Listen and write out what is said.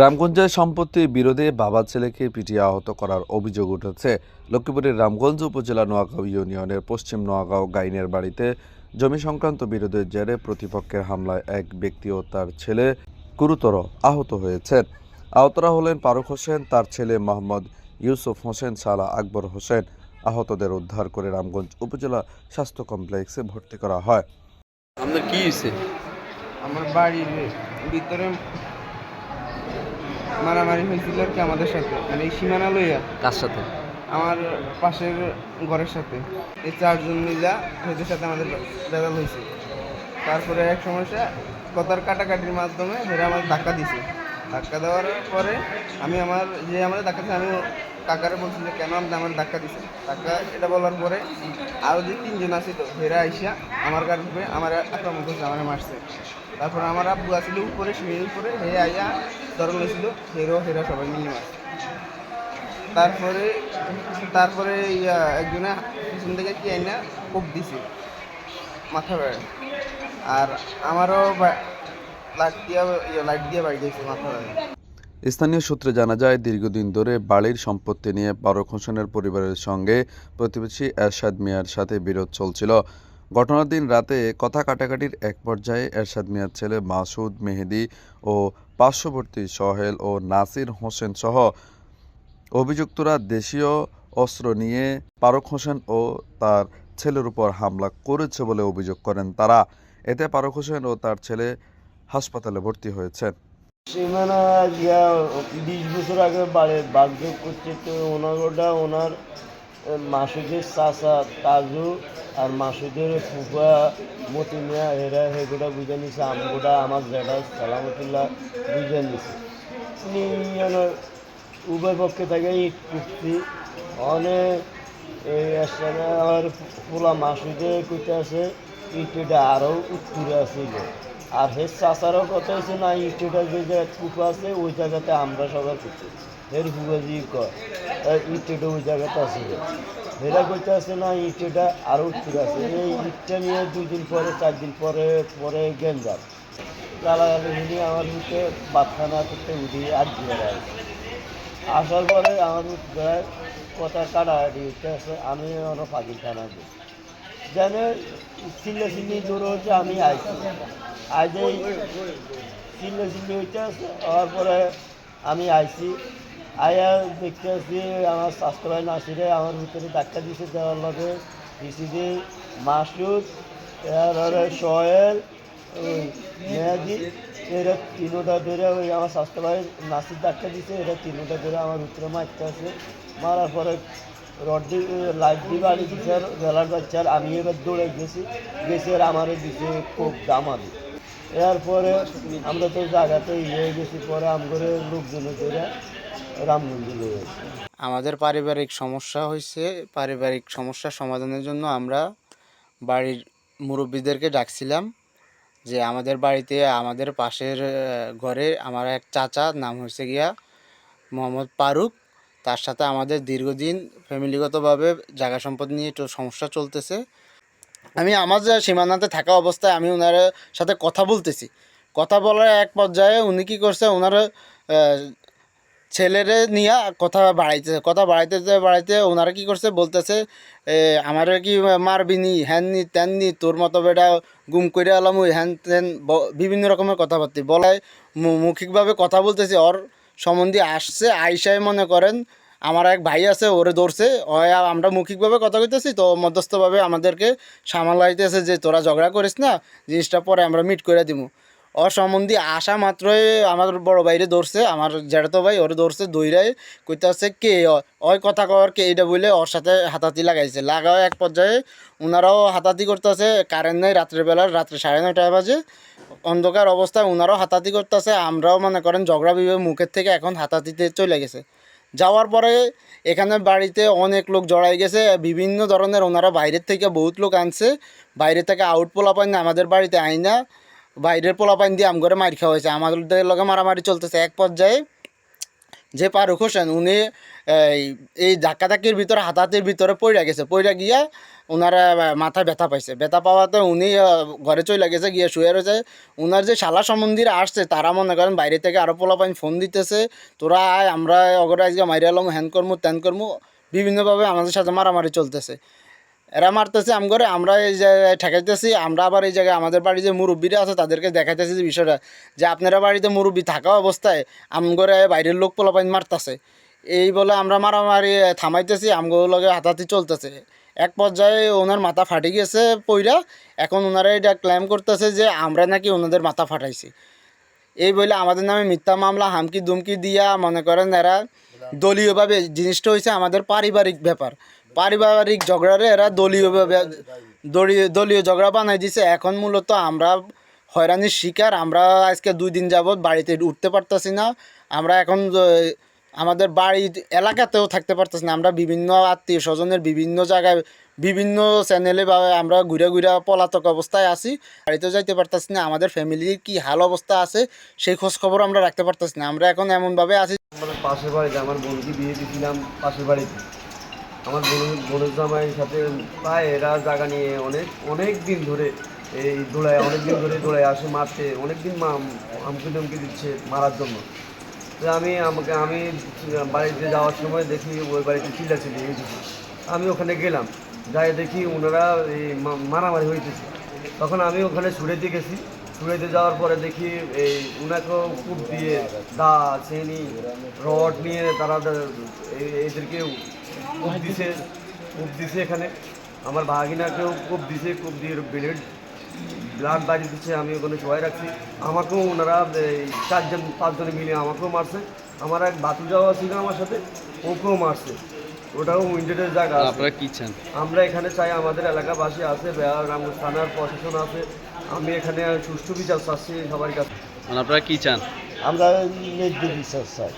রামগঞ্জের সম্পত্তি বিরোধে বাবা ছেলেকে পিটিয়ে আহত করার অভিযোগ উঠেছে। লক্ষ্মীপুরের রামগঞ্জ উপজেলা নোয়াগাঁও ইউনিয়নের পশ্চিম নোয়াগাঁও গাইনের বাড়িতে জমি সংক্রান্ত বিরোধের জেরে প্রতিপক্ষের হামলায় এক ব্যক্তি ও তার ছেলে গুরুতর আহত হয়েছেন। আহতরা হলেন ফারুক হোসেন তার ছেলে মোহাম্মদ ইউসুফ হোসেন সালা আকবর হোসেন। আহতদের উদ্ধার করে রামগঞ্জ উপজেলা স্বাস্থ্য কমপ্লেক্সে ভর্তি করা হয়। আপনার কি হয়েছে? আমার বাড়ির ভিতরে মারামারি হয়েছিল আর কি আমাদের সাথে। মানে এই সীমানা লইয়া। কার সাথে? আমার পাশের ঘরের সাথে। এই চারজন মিলা এদের সাথে আমাদের বেদাল হয়েছে। তারপরে এক সমস্যা কথার কাটাকাটির মাধ্যমে হেরা আমার ধাক্কা দিছে। ধাক্কা দেওয়ার পরে আমি আমার যে আমাদের ধাক্কা আমি কাকারে বলছি যে কেন আপনি আমার ধাক্কা দিছে ধাক্কা এটা বলার পরে আরও যে তিনজন আছিল হেরা আইসা আমার গাড়ি উপরে আমার আক্রমণ করছে আমার মারছে। তারপর আমার আব্বু আসলে উপরে, সিঁড়ির উপরে, হে আইয়া দরকার হয়েছিল হেরো, হেরা সবাই মিলে মারছে তারপরে তারপরে ইয়া, একজনে পিছন থেকে কি আইনা, কোপ দিছে, মাথা বেড়ে আর আমারও লাইট দিয়া লাইট দিয়ে বাড়ি গেছে মাথা বেড়ে স্থানীয় সূত্রে জানা যায়, দীর্ঘদিন ধরে বাড়ির সম্পত্তি নিয়ে ফারুক হোসেনের পরিবারের সঙ্গে প্রতিবেশী এরশাদ মিয়ার সাথে বিরোধ চলছিল। ঘটনার দিন রাতে কথা কাটাকাটির এক পর্যায়ে এরশাদ মিয়ার ছেলে মাসুদ মেহেদি ও পার্শ্ববর্তী সোহেল ও নাসির হোসেন সহ অভিযুক্তরা দেশীয় অস্ত্র নিয়ে ফারুক হোসেন ও তার ছেলের উপর হামলা করেছে বলে অভিযোগ করেন তারা। এতে ফারুক হোসেন ও তার ছেলে হাসপাতালে ভর্তি হয়েছেন। গিয়া বিশ বছর আগে বাড়ি বাগযোগ করছে তো ওনার ওটা ওনার মাসুদের চাচা তাজু আর মাসুদের ফুফা, মতি মিয়া, এরা সেগুলা বুঝে নিছে, আমগুলা আমার জেঠা সালামতুল্লাহ বুঝে নিছে। যেন উভয় পক্ষে থেকে ইট কুটছি অনেক এই আসলে আমার পোলা মাসুদে কইতে আছে ইটটা আরও উত্তরে আছিল আর হে চাচারও কথা হয়েছে না ইটটা যে জায়গায় আছে, ওই জায়গাতে আমরা সবার করছি। এর হুয়াজি কয় ইটটা ওই জায়গাতে আছে এরা কইতে আছে, না ইটটা আরও উত্তরে আছে। এই ইটটা নিয়ে দুই দিন পরে চার দিন পরে পরে গেঞ্জাম। গালাগালি শুনি আমার মুখে বাতখানা করতে উঠি আর আছে আসার পরে আমার প্রায় কথা কাটাকাটি হচ্ছে আছে, আমি পাখির খানা দিই যেন চিল্লা চিল্লি জোরে হচ্ছে, আমি আইছি। আজ চিল্লা চিল্লি হইতে আছে, হওয়ার পরে আমি আইছি। আয়া দেখতে আসছি আমার স্বাস্থ্য নাসিরে আমার ভিতরে ধাক্কা দিছে দেওয়ার লগে। যে মাসুদ এরপরে সোহেল, ওই মেয়াদি এরা তিনোটা ধরে ওই আমার স্বাস্থ্য নাসির ধাক্কা দিছে, এরা তিনোটা ধরে আমার ভিতরে মারতে আছে। মারার পরে রড লাইট দিয়ে বাড়ি দিছে, আর বেলার বাচ্চা, আর আমি এবার দৌড়ে গেছি। গেছি আর আমার দিছে খুব দাম দামাদি। এরপরে আমরা তো জায়গাতে ইয়ে গেছি, পরে আমাদের লোকজনে ধরে রামগঞ্জে লয়ে গেছি। আমাদের পারিবারিক সমস্যা হয়েছে পারিবারিক সমস্যা সমাধানের জন্য আমরা বাড়ির মুরব্বীদেরকে ডাকছিলাম যে আমাদের বাড়িতে, আমাদের পাশের ঘরে আমার এক চাচা, নাম হয়েছে গিয়া মোহাম্মদ ফারুক তার সাথে আমাদের দীর্ঘদিন ফ্যামিলিগতভাবে জায়গা সম্পদ নিয়ে একটু সমস্যা চলতেছে। আমি আমার যে সীমানাতে থাকা অবস্থায় আমি ওনার সাথে কথা বলতেছি। কথা বলার এক পর্যায়ে উনি কী করছে ওনার ছেলেরে নিয়ে কথা বাড়াইতেছে কথা বাড়াইতে বাড়াইতে ওনারা কি করছে, বলতেছে আমারে কি মারবি নি হ্যান নি ত্যান নি তোর মতো বেটা গুম করে আলাম ওই হ্যান ত্যান বিভিন্ন রকমের কথাবার্তা। বলায় মৌখিকভাবে কথা বলতেছে ওর সম্বন্ধে আসছে, আইসায় মনে করেন, আমার এক ভাই আছে, ওরে ধরছে আমরা মৌখিকভাবে কথা কইতেছি, তো মধ্যস্থভাবে আমাদেরকে সামালাইতেছে যে তোরা ঝগড়া করিস না, জিনিসটা পরে আমরা মিট করে দিব ওর সম্বন্ধে আসা মাত্রই আমার বড় বাইরে ধরছে, আমার জ্যাঠাতো ভাই ওরে ধরছে দইরাই কইতে হচ্ছে কে ওই কথা কর কে এটা বলে ওর সাথে হাতাতি লাগাইছে? লাগাও এক পর্যায়ে ওনারাও হাতাতি করতেছে কারেন্ট নেই রাত্রের বেলা, রাত্রে সাড়ে নয়টা বাজে, অন্ধকার অবস্থায় ওনারাও হাতাতি করতেছে, আমরাও মনে করেন ঝগড়া বিভাগ মুখের থেকে এখন হাতাতিতে চলে গেছে। যাওয়ার পরে এখানে বাড়িতে অনেক লোক জড়াই গেছে, বিভিন্ন ধরনের ওনারা বাইরের থেকে বহুত লোক আনছে, বাইরে থেকে আউট পান আমাদের বাড়িতে আইনা বাইরের পোলা পান দিয়ে আম করে মার খাওয়া হয়েছে। আমাদের লগে মারামারি চলতেছে। এক পর্যায়ে যে ফারুক হোসেন, উনি এই ধাক্কাধাক্কির ভিতরে, হাতাহাতির ভিতরে পড়ে গেছে। পড়ে গিয়া ওনারা মাথায় ব্যথা পাইছে। ব্যথা পাওয়াতে উনি ঘরে চলে গেছে, গিয়ে শুয়ে রয়েছে। ওনার যে শালা সম্বন্ধীরা আসছে, তারা মনে করেন বাইরে থেকে আরও পোলাপাইন ফোন দিতেছে, তোরা আয়, আমরা অগরে আজকে মাইরে এলাম হ্যান করমু, ত্যান করমু। বিভিন্নভাবে আমাদের সাথে মারামারি চলতেছে। এরা মারতেছে, আম করে আমরা এই জায়গায় ঠেকাইতেছি, আমরা আবার এই জায়গায় আমাদের বাড়ি যে মুরব্বীরা আছে তাদেরকে দেখাইতেছি যে বিষয়টা, যে আপনারা বাড়িতে মুরব্বী থাকা অবস্থায় আম করে বাইরের লোক পোলাপাইন মারতেছে। এই বলে আমরা মারামারি থামাইতেছি আমগুলো লগে হাতাহাতি চলতেছে। এক পর্যায়ে ওনার মাথা ফাটে গেছে পইরা, এখন ওনারা এটা ক্লেম করতেছে যে আমরা নাকি ওনাদের মাথা ফাটাইছি। এই বলে আমাদের নামে মিথ্যা মামলা হামকি দুমকি দিয়া মনে করেন এরা দলীয়ভাবে জিনিসটা হয়েছে আমাদের পারিবারিক ব্যাপার। পারিবারিক ঝগড়ারে এরা দলীয়ভাবে দলীয় দলীয় ঝগড়া বানাই দিছে। এখন মূলত আমরা হয়রানির শিকার। আমরা আজকে দুই দিন যাবৎ বাড়িতে উঠতে পারতেছি না। আমরা এখন আমাদের বাড়ি এলাকাতেও থাকতে পারতেছি না। আমরা বিভিন্ন আত্মীয় স্বজনের বিভিন্ন জায়গায়, বিভিন্ন চ্যানেলে বা আমরা ঘুরে ঘুরে পলাতক অবস্থায় আছি। বাড়িতেও যাইতে পারতেছি না। আমাদের ফ্যামিলির কি হাল অবস্থা আছে সেই খোঁজ খবর আমরা রাখতে পারতেছি না। আমরা এখন এমনভাবে আছি পাশের বাড়িতে আমার বোনকে বিয়ে দিয়েছিলাম পাশের বাড়িতে। আমার বোন বোনের জামাইয়ের সাথে প্রায় এরা জায়গা নিয়ে অনেক অনেক দিন ধরে এই দোলায়, অনেক দিন ধরে দোলায় আসে, মারতে, অনেক দিন আমকে দমকে দিচ্ছে মারার জন্য। তো আমি আমাকে, আমি বাড়িতে যাওয়ার সময় দেখি ওই বাড়িতে চিল্লাচিল্লি হয়েছে আমি ওখানে গেলাম, যাই দেখি ওনারা এই মারামারি হইতেছে। তখন আমি ওখানে সুরেতে গেছি। সুরেতে যাওয়ার পরে দেখি এই উনাকেও কূপ দিয়ে দা চেনি রড নিয়ে তারা এদেরকে কূপ দিছে কূপ দিছে এখানে। আমার ভাগিনাকেও কূপ দিছে কূপ দিয়ে ব্লেড ব্লাড বাড়ি দিচ্ছে আমি ওখানে সবাই রাখছি। আমাকেও ওনারা এই চারজন পাঁচজনে মিলে আমাকেও মারছে। আমার এক বাতু যাওয়া ছিল আমার সাথে ওকেও মারছে। ওটাও উইন্ডেডের জায়গা আপনারা কি চান? আমরা এখানে চাই আমাদের এলাকাবাসী আছে বেহারাম থানার প্রশাসন আছে আমি এখানে সুষ্ঠু বিচার চাচ্ছি সবার কাছে। মানে আপনারা কি চান? আমরা ন্যায্য বিচার চাই।